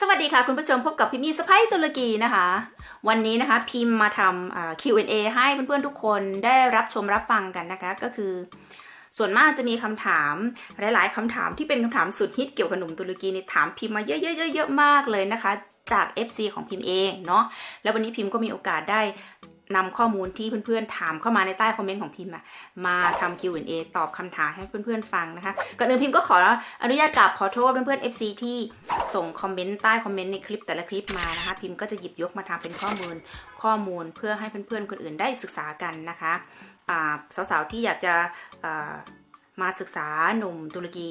สวัสดีค่ะคุณผู้ชมพบกับพิมพ์สไปตุรกีนะคะ วันนี้นะคะพิมพ์มาทำ Q&A ให้เพื่อนๆทุกคนได้รับชมรับฟังกันนะคะ ก็คือ ส่วนมากจะมีคำถามหลาย ๆคำถามที่เป็นคำถามสุดฮิตเกี่ยวกับหนุ่มตุรกีเนี่ยถามพิมพ์มาเยอะๆๆๆมากเลยนะคะ จาก FC ของพิมพ์เองเนาะแล้ววันนี้พิมพ์ก็มีโอกาสได้ นำข้อมูลที่เพื่อนๆถามเข้ามาในใต้คอมเมนต์ของพิมพ์อะมาทำ Q&A ตอบคำถามให้เพื่อนๆฟังนะคะก่อนอื่นพิมพ์ก็ขออนุญาตกราบขอโทษเพื่อนๆ FC ที่ส่งคอมเมนต์ใต้คอมเมนต์ในคลิปแต่ละคลิปมานะคะพิมพ์ก็จะหยิบยกมาทำเป็นข้อมูลข้อมูลเพื่อให้เพื่อนๆคนอื่นได้ศึกษากันนะคะสาวๆที่อยากจะ มาศึกษาหนุ่มตุรกี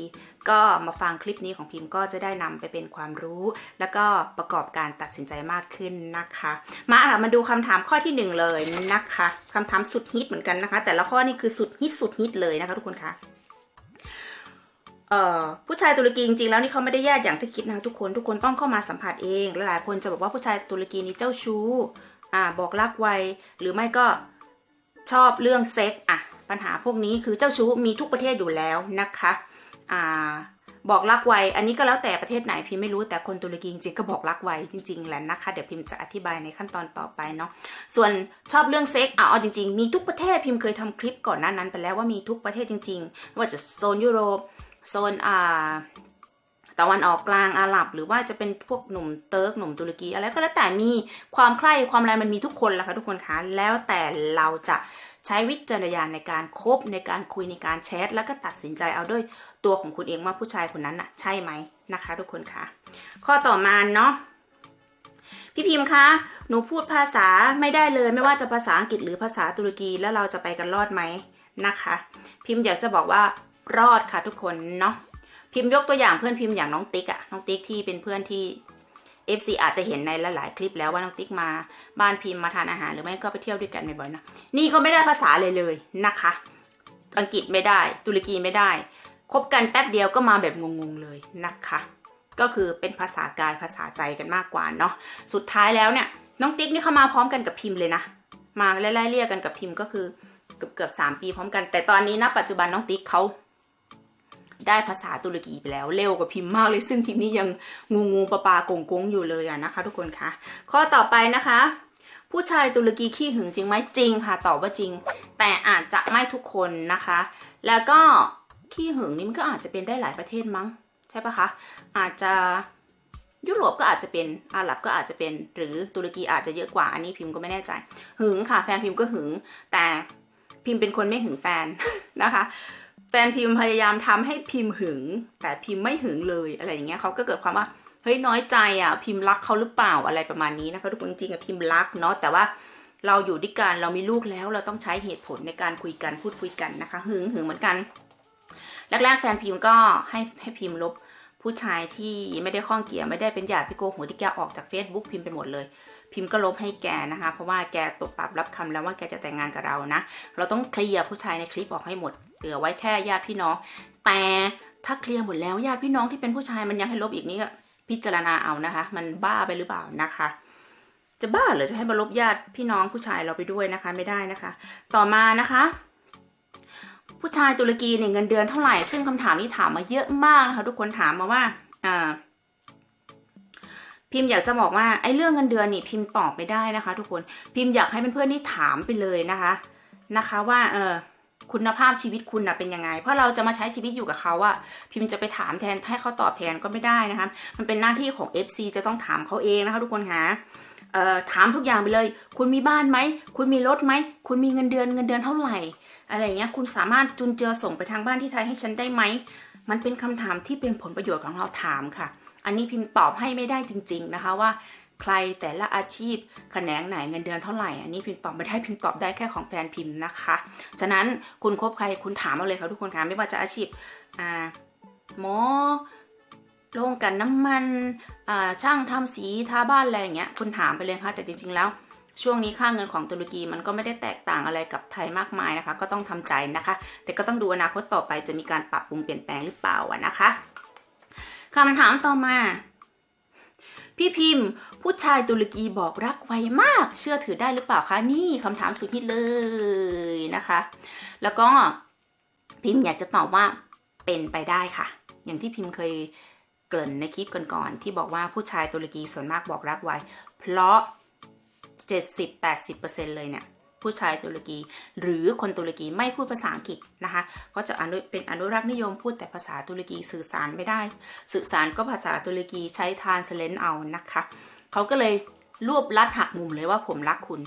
ก็มาฟังคลิปนี้ของพิมพ์ก็จะได้นำไปเป็นความรู้ แล้วก็ประกอบการตัดสินใจมากขึ้นนะคะ มาอะมาดูคำถามข้อที่หนึ่งเลยนะคะคำถามสุดฮิตเหมือนกันนะคะ แต่ละข้อนี่คือสุดฮิตสุดฮิตเลยนะคะทุกคนคะเอ่อผู้ชายตุรกีจริงๆแล้วนี่เขาไม่ได้แย่อย่างที่คิดนะคะทุกคนทุกคนต้องเข้ามาสัมผัสเองหลายคนจะบอกว่าผู้ชายตุรกีนี่เจ้าชู้อ่าบอกรักไวหรือไม่ก็ชอบเรื่องเซ็กอะ ปัญหาพวกนี้คือเจ้าชู้มีทุกประเทศอยู่แล้วนะคะอ่าบอกรักไว อันนี้ก็แล้วแต่ประเทศไหนพิมไม่รู้แต่คนตุรกีจริงๆก็บอกรักไวจริงๆแหละนะคะ เดี๋ยวพิมจะอธิบายในขั้นตอนต่อไปเนาะ ส่วนชอบเรื่องเซ็กอะเอาจริง ๆ มีทุกประเทศพิมเคยทำคลิปก่อนหน้านั้นไปแล้วว่ามีทุกประเทศจริงๆ ว่าจะโซนยุโรป โซนอ่าตะวันออกกลางอาหรับ หรือว่าจะเป็นพวกหนุ่มเติร์กหนุ่มตุรกีอะไรก็แล้วแต่มีความใคร่ความอะไรมันมีทุกคนแหละค่ะทุกคนคะแล้วแต่เราจะ ใช้วิจารณญาณในการคบในการคุยในการแชท แล้วก็ตัดสินใจเอาด้วยตัวของคุณเองว่าผู้ชายคนนั้นน่ะใช่ไหมนะคะ ทุกคนคะข้อต่อมาเนาะพี่พิมพ์คะ หนูพูดภาษาไม่ได้เลย ไม่ว่าจะภาษาอังกฤษหรือภาษาตุรกีแล้วเราจะไปกันรอดไหมนะคะ พิมพ์อยากจะบอกว่ารอดค่ะทุกคนเนาะพิมพ์ยกตัวอย่างเพื่อนพิมพ์อย่างน้องติ๊กอะน้องติ๊กที่เป็นเพื่อนที่ FC อาจจะเห็นในหลายๆคลิปแล้วว่าน้องติ๊กมาบ้านพิมพ์มาทานอาหารหรือไม่ก็ไปเที่ยวด้วยกันบ่อยๆนะนี่ก็ไม่ได้ภาษาเลยเลยนะคะ อังกฤษไม่ได้ ตุรกีไม่ได้คบกันแป๊บเดียวก็มาแบบงงๆเลยนะคะ ก็คือเป็นภาษากายภาษาใจกันมากกว่าเนาะสุดท้ายแล้วเนี่ยน้องติ๊กนี่เขามาพร้อมกันกับพิมพ์เลยนะมาไล่ๆเรียกกันกับพิมพ์ก็คือเกือบเกือบสามปีพร้อมกัน แต่ตอนนี้นะปัจจุบันน้องติ๊กเขา ได้ภาษาตุรกีไปแล้วเร็วกว่าพิมพ์มากเลย ซึ่งพิมพ์นี่ยังงูงูปลาปลากงกงอยู่เลยอะนะคะ ทุกคนคะข้อต่อไปนะคะ ผู้ชายตุรกีขี้หึงจริงไหมจริงค่ะตอบว่าจริง แต่อาจจะไม่ทุกคนนะคะ แล้วก็ขี้หึงนี่มันก็อาจจะเป็นได้หลายประเทศมั้ง ใช่ปะคะอาจจะยุโรปก็อาจจะเป็นอาหรับก็อาจจะเป็น หรือตุรกีอาจจะเยอะกว่าอันนี้พิมพ์ก็ไม่แน่ใจ หึงค่ะ แฟนพิมพ์ก็หึง แต่พิมพ์เป็นคนไม่หึงแฟนนะคะ แฟนพิมพ์พยายามทำให้พิมพ์หึง แต่พิมพ์ไม่หึงเลยอะไรอย่างเงี้ยเขาก็เกิดความว่าเฮ้ยน้อยใจอะพิมพ์รักเขาหรือเปล่าอะไรประมาณนี้นะคะทุกคนจริงๆอะพิมพ์รักเนาะแต่ว่าเราอยู่ด้วยกันเรามีลูกแล้วเราต้องใช้เหตุผลในการคุยกันพูดคุยกันนะคะ หึงหึงเหมือนกัน แรกๆแฟนพิมพ์ก็ให้ให้พิมพ์ลบผู้ชายที่ไม่ได้ข้องเกี่ยวไม่ได้เป็นญาติโกโหที่แกออกจาก Facebook พิมพ์ไปหมดเลย พิมพ์ก็ลบให้แกนะคะ เพราะว่าแกตกปรับรับคำแล้วว่าแกจะแต่งงานกับเรานะ เราต้องเคลียร์ผู้ชายในคลิปออกให้หมด เหลือไว้แค่ญาติพี่น้อง แต่ถ้าเคลียร์หมดแล้วญาติพี่น้องที่เป็นผู้ชายมันยังให้ลบอีกนี่ก็พิจารณาเอานะคะ มันบ้าไปหรือเปล่านะคะ จะบ้าหรือจะให้มาลบญาติพี่น้องผู้ชายเราไปด้วยนะคะ ไม่ได้นะคะ ต่อมานะคะผู้ชายตุรกีเนี่ยเงินเดือนเท่าไหร่ ซึ่งคำถามนี้ถามมาเยอะมากนะคะทุกคนถามมาว่าอ่า พิมพ์อยากจะบอกว่าไอ้เรื่องเงินเดือนนี่พิมพ์ตอบไม่ได้นะคะ ทุกคนพิมพ์อยากให้เพื่อนๆนี่ถามไปเลยนะคะนะคะว่าเออคุณภาพชีวิตคุณนะเป็นยังไง เพราะเราจะมาใช้ชีวิตอยู่กับเขาอะพิมพ์จะไปถามแทนให้เขาตอบแทนก็ไม่ได้นะคะ มันเป็นหน้าที่ของ FC จะต้องถามเขาเองนะคะทุกคนคะเอ่อถามทุกอย่างไปเลย คุณมีบ้านไหม คุณมีรถไหม คุณมีเงินเดือนเงินเดือนเท่าไหร่ อะไรเงี้ย คุณสามารถจุนเจือส่งไปทางบ้านที่ไทยให้ฉันได้ไหม มันเป็นคำถามที่เป็นผลประโยชน์ของเราถามค่ะ อันนี้พิมพ์ตอบให้ไม่ได้จริง ๆนะคะว่าใครแต่ละอาชีพแขนงไหนเงินเดือนเท่าไหร่ อันนี้พิมพ์ตอบไม่ได้พิมพ์ตอบได้แค่ของแฟนพิมพ์นะคะ ฉะนั้นคุณคบใครคุณถามมาเลยค่ะทุกคนคะไม่ว่าจะอาชีพอ่าหมอโรงกันน้ำมันอ่าช่างทำสีทาบ้านอะไรอย่างเงี้ยคุณถามไปเลยค่ะแต่จริง ๆ แล้ว ช่วงนี้ค่าเงินของตุรกีมันก็ไม่ได้แตกต่างอะไรกับไทยมากมายนะคะ ก็ต้องทำใจนะคะ แต่ก็ต้องดูอนาคตต่อไปจะมีการปรับปรุงเปลี่ยนแปลงหรือเปล่านะคะ คำถามต่อมา พี่พิมพ์ ผู้ชายตุรกีบอกรักไวมาก เชื่อถือได้หรือเปล่าคะนี่คำถามสุดฮิตเลยนะคะ แล้วก็พิมพ์อยากจะตอบว่าเป็นไปได้ค่ะ อย่างที่พิมพ์เคยเกริ่นในคลิปก่อนๆที่บอกว่าผู้ชายตุรกีส่วนมากบอกรักไวเพราะ 70-80%เลยเนี่ย ผู้ชายตุรกี หรือคนตุรกีไม่พูดภาษาอังกฤษนะคะ ก็จะอนุเป็นอนุรักษ์นิยมพูดแต่ภาษาตุรกีสื่อสารไม่ได้ สื่อสารก็ภาษาตุรกีใช้ทานสเลนเอานะคะเขาก็เลยรวบลัดหักมุมเลยว่าผมรักคุณ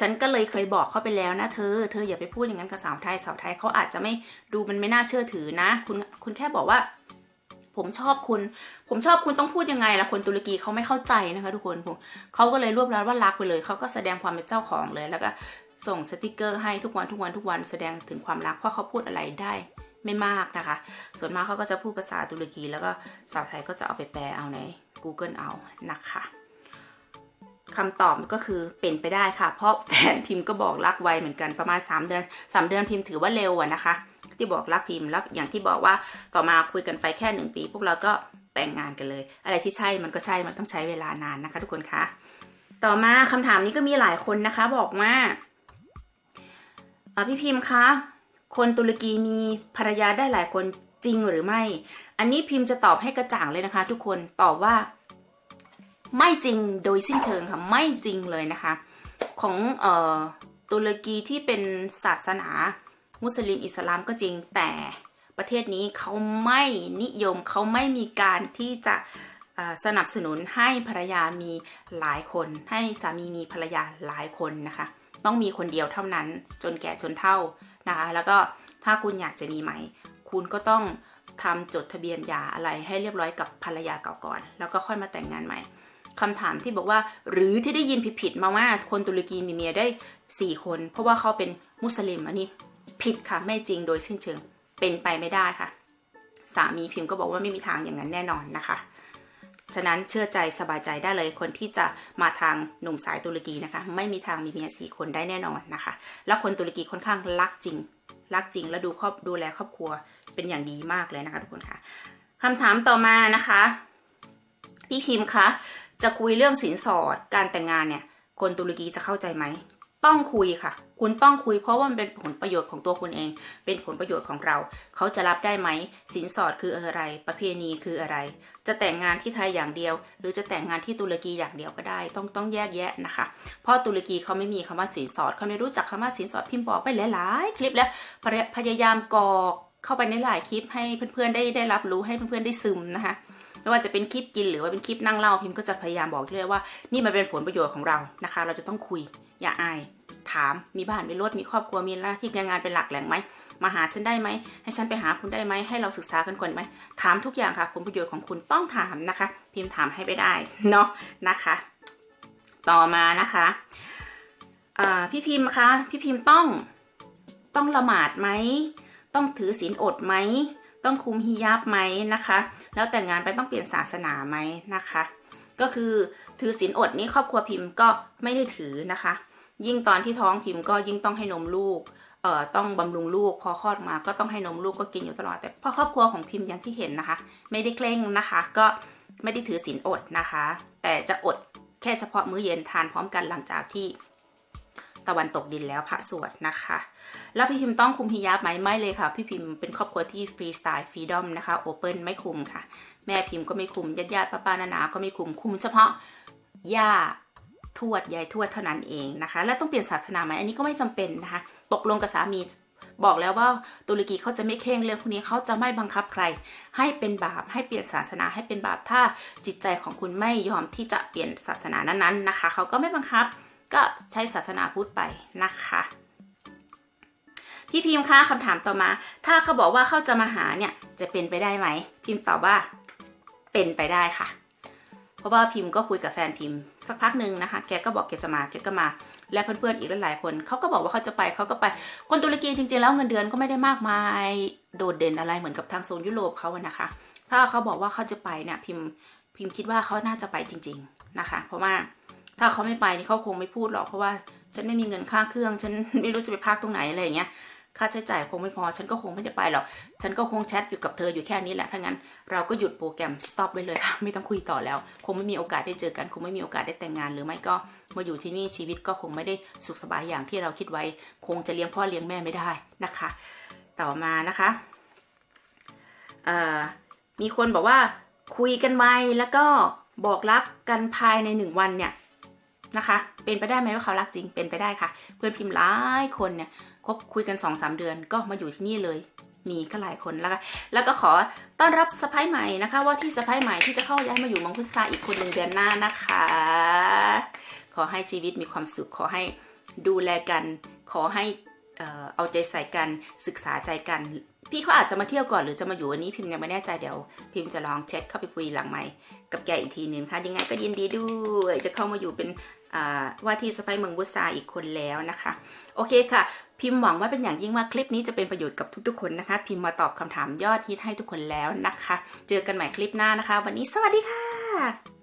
ฉันก็เลยเคยบอกเขาไปแล้วนะเธอ เธออย่าไปพูดอย่างนั้นกับสาวไทยสาวไทยเขาอาจจะไม่ดูมันไม่น่าเชื่อถือนะ คุณคุณแค่บอกว่า ผมชอบคุณ ผมชอบคุณต้องพูดยังไงล่ะคนตุรกีเขาไม่เข้าใจนะคะทุกคนผมเขาก็เลยรวบรัดว่ารักไปเลยเขาก็แสดงความเป็นเจ้าของเลย แล้วก็ส่งสติกเกอร์ให้ทุกวันทุกวันทุกวันแสดงถึงความรักเพราะเขาพูดอะไรได้ไม่มากนะคะ ส่วนมากเขาก็จะพูดภาษาตุรกี แล้วก็สาวไทยก็จะเอาไปแปลเอาใน Google เอานะคะคำตอบก็คือเป็นไปได้ค่ะ เพราะแฟนพิมพ์ก็บอกรักไวเหมือนกันประมาณ 3 เดือน 3 เดือนพิมพ์ถือว่าเร็วอะนะคะ ที่บอกรักพิมพ์แล้วอย่างที่บอกว่าต่อมาคุยกันไปแค่หนึ่งปี พวกเราก็แต่งงานกันเลย อะไรที่ใช่มันก็ใช่มันต้องใช้เวลานานนะคะ ทุกคนคะต่อมาคำถามนี้ก็มีหลายคนนะคะ บอกว่าพี่พิมพ์คะคนตุรกีมีภรรยาได้หลายคนจริงหรือไม่ อันนี้พิมพ์จะตอบให้กระจ่างเลยนะคะ ทุกคนตอบว่า ไม่จริงโดยสิ้นเชิงค่ะไม่จริงเลยนะคะ ของออตุรกีที่เป็นศาสนา มุสลิมอิสลามก็จริงแต่ประเทศนี้เขาไม่นิยมเขาไม่มีการที่จะสนับสนุนให้ภรรยามีหลายคน ให้สามีมีภรรยาหลายคนนะคะ ต้องมีคนเดียวเท่านั้นจนแก่จนเท่านะคะแล้วก็ถ้าคุณอยากจะมีใหม่คุณก็ต้องทำจดทะเบียนหย่าอะไรให้เรียบร้อยกับภรรยาเก่าก่อน แล้วก็ค่อยมาแต่งงานใหม่คำถามที่บอกว่าหรือที่ได้ยินผิดๆมาว่าคนตุรกีมีเมียได้ 4 คน เพราะว่าเขาเป็นมุสลิมอันนี้ ผิดค่ะไม่จริงโดยสิ้นเชิงเป็นไปไม่ได้ค่ะ สามีพิมพ์ก็บอกว่าไม่มีทางอย่างนั้นแน่นอนนะคะ ฉะนั้นเชื่อใจสบายใจได้เลยคนที่จะมาทางหนุ่มสายตุรกีนะคะ ไม่มีทางมีเมียสี่คนได้แน่นอนนะคะ แล้วคนตุรกีค่อนข้างรักจริง รักจริงและดูครอบดูแลครอบครัวเป็นอย่างดีมากเลยนะคะทุกคนค่ะคำถามต่อมานะคะพี่พิมพ์คะจะคุยเรื่องสินสอดการแต่งงานเนี่ย คนตุรกีจะเข้าใจไหม ต้องคุยค่ะ คุณต้องคุยเพราะว่ามันเป็นผลประโยชน์ของตัวคุณเอง เป็นผลประโยชน์ของเรา เขาจะรับได้ไหม สินสอดคืออะไร ประเพณีคืออะไร จะแต่งงานที่ไทยอย่างเดียว หรือจะแต่งงานที่ตุรกีอย่างเดียวก็ได้ ต้องต้องแยกแยะนะคะ เพราะตุรกีเขาไม่มีคำว่าสินสอดเขาไม่รู้จักคำว่าสินสอดพิมพ์บอกไปหลายๆคลิปแล้ว พยายามกรอกเข้าไปในหลายคลิปให้เพื่อนๆได้ได้รับรู้ให้เพื่อนๆได้ซึมนะคะ ไม่ว่าจะเป็นคลิปกินหรือว่าเป็นคลิปนั่งเล่าพิมพ์ก็จะพยายามบอกเลยว่า นี่มันเป็นผลประโยชน์ของเรานะคะ เราจะต้องคุยอย่าอายถามมีบ้านมีรถมีครอบครัวมีหน้าที่การงานเป็นหลักแหล่งไหมมาหาฉันได้ไหมให้ฉันไปหาคุณได้ไหมให้เราศึกษากันก่อนไหมถามทุกอย่างค่ะผลประโยชน์ของคุณต้องถามนะคะ พิมพ์ถามให้ไปได้เนาะนะคะ ต่อมานะคะพี่พิมพ์คะพี่พิมพ์ต้องต้องละหมาดไหมต้องถือศีลอดไหม ต้องคุมฮิญาบไหมนะคะ แล้วแต่งงานไปต้องเปลี่ยนศาสนาไหมนะคะ ก็คือถือศีลอดนี้ครอบครัวพิมพ์ก็ไม่ได้ถือนะคะ ยิ่งตอนที่ท้องพิมพ์ก็ยิ่งต้องให้นมลูกเอ่อต้องบำรุงลูกพอคลอดมาก็ต้องให้นมลูกก็กินอยู่ตลอดแต่พอครอบครัวของพิมพ์อย่างที่เห็นนะคะ ไม่ได้เคร่งนะคะ ก็ไม่ได้ถือศีลอดนะคะ แต่จะอดแค่เฉพาะมื้อเย็นทานพร้อมกันหลังจากที่ ตะวันตกดินแล้วพระสวดนะคะ แล้วพี่พิมพ์ต้องคุมฮิญาบไหมไม่เลยค่ะ พี่พิมพ์เป็นครอบครัวที่ฟรีสไตล์ฟรีดอมนะคะโอเปิลไม่คุมค่ะ แม่พิมพ์ก็ไม่คุมญาติญาติป้าป้านานาก็ไม่คุมคุมเฉพาะย่าทวดยายทวดเท่านั้นเองนะคะ และต้องเปลี่ยนศาสนาไหมอันนี้ก็ไม่จำเป็นนะคะ ตกลงกับสามีบอกแล้วว่าตุรกีเขาจะไม่เคร่งเรื่องพวกนี้เขาจะไม่บังคับใคร ให้เป็นบาปให้เปลี่ยนศาสนาให้เป็นบาปถ้าจิตใจของคุณไม่ยอมที่จะเปลี่ยนศาสนานั้นๆนะคะเขาก็ไม่บังคับ ก็ใช้ศาสนาพุทธไปนะคะพี่พิมพ์คะคำถามต่อมา ถ้าเขาบอกว่าเขาจะมาหาเนี่ยจะเป็นไปได้ไหม พิมพ์ตอบว่า เป็นไปได้ค่ะ เพราะว่าพิมพ์ก็คุยกับแฟนพิมพ์ สักพักหนึ่งนะคะ แกก็บอกแกจะมาแกก็มา และเพื่อนๆอีกหลายๆคนเขาก็บอกว่าเขาจะไปเขาก็ไป คนตุรกีจริงๆแล้วเงินเดือนก็ไม่ได้มากมายโดดเด่นอะไรเหมือนกับทางโซนยุโรปเขาอะนะคะ ถ้าเขาบอกว่าเขาจะไปเนี่ยพิมพ์พิมพ์คิดว่าเขาน่าจะไปจริง ๆนะคะ เพราะว่า ถ้าเขาไม่ไปนี่เขาคงไม่พูดหรอกเพราะว่าฉันไม่มีเงินค่าเครื่อง ฉันไม่รู้จะไปพักตรงไหนอะไรอย่างเงี้ยค่าใช้จ่ายคงไม่พอ ฉันก็คงไม่ได้ไปหรอก ฉันก็คงแชทอยู่กับเธออยู่แค่นี้แหละ ถ้างั้นเราก็หยุดโปรแกรม stop ไว้เลยค่ะ ไม่ต้องคุยต่อแล้ว คงไม่มีโอกาสได้เจอกัน คงไม่มีโอกาสได้แต่งงาน หรือไม่ก็มาอยู่ที่นี่ชีวิตก็คงไม่ได้สุขสบายอย่างที่เราคิดไว้ คงจะเลี้ยงพ่อเลี้ยงแม่ไม่ได้นะคะ ต่อมานะคะ มีคนบอกว่าคุยกันไวแล้วก็บอกรักกันภายในหนึ่งวันเนี่ย นะคะ เป็นไปได้ไหมว่าเขารักจริงเป็นไปได้ค่ะ เพื่อนพิมพ์หลายคนเนี่ยคบคุยกัน2อสเดือนก็มาอยู่ที่นี่เลยมีก็หลายคนแล้วก็แล้วก็ขอต้อนรับสะพ้ายใหม่นะคะ ว่าที่สะพ้ายใหม่ที่จะเข้าย้ายมาอยู่มังคุดซาอีกคนหนึ่งเดือนหน้านะคะ ขอให้ชีวิตมีความสุขขอให้ดูแลกัน ขอให้เอ่เอาใจใส่กันศึกษาใจกัน พี่เขาอาจจะมาเที่ยวก่อนหรือจะมาอยู่วันนี้พิมพ์ยังไม่แน่ใจเดี๋ยว พิมพ์จะลองเช็คเข้าไปคุยหลังใหม่กับแกอีกทีหนึ่งค่ะ ยังไงก็ยินดีด้วยจะเข้ามาอยู่เป็นว่าที่สะพายเมืองบุษาอีกคนแล้วนะคะ โอเคค่ะ พิมพ์หวังว่าเป็นอย่างยิ่งว่าคลิปนี้จะเป็นประโยชน์กับทุกๆคนนะคะ พิมพ์มาตอบคำถามยอดฮิตให้ทุกคนแล้วนะคะ เจอกันใหม่คลิปหน้านะคะ วันนี้สวัสดีค่ะ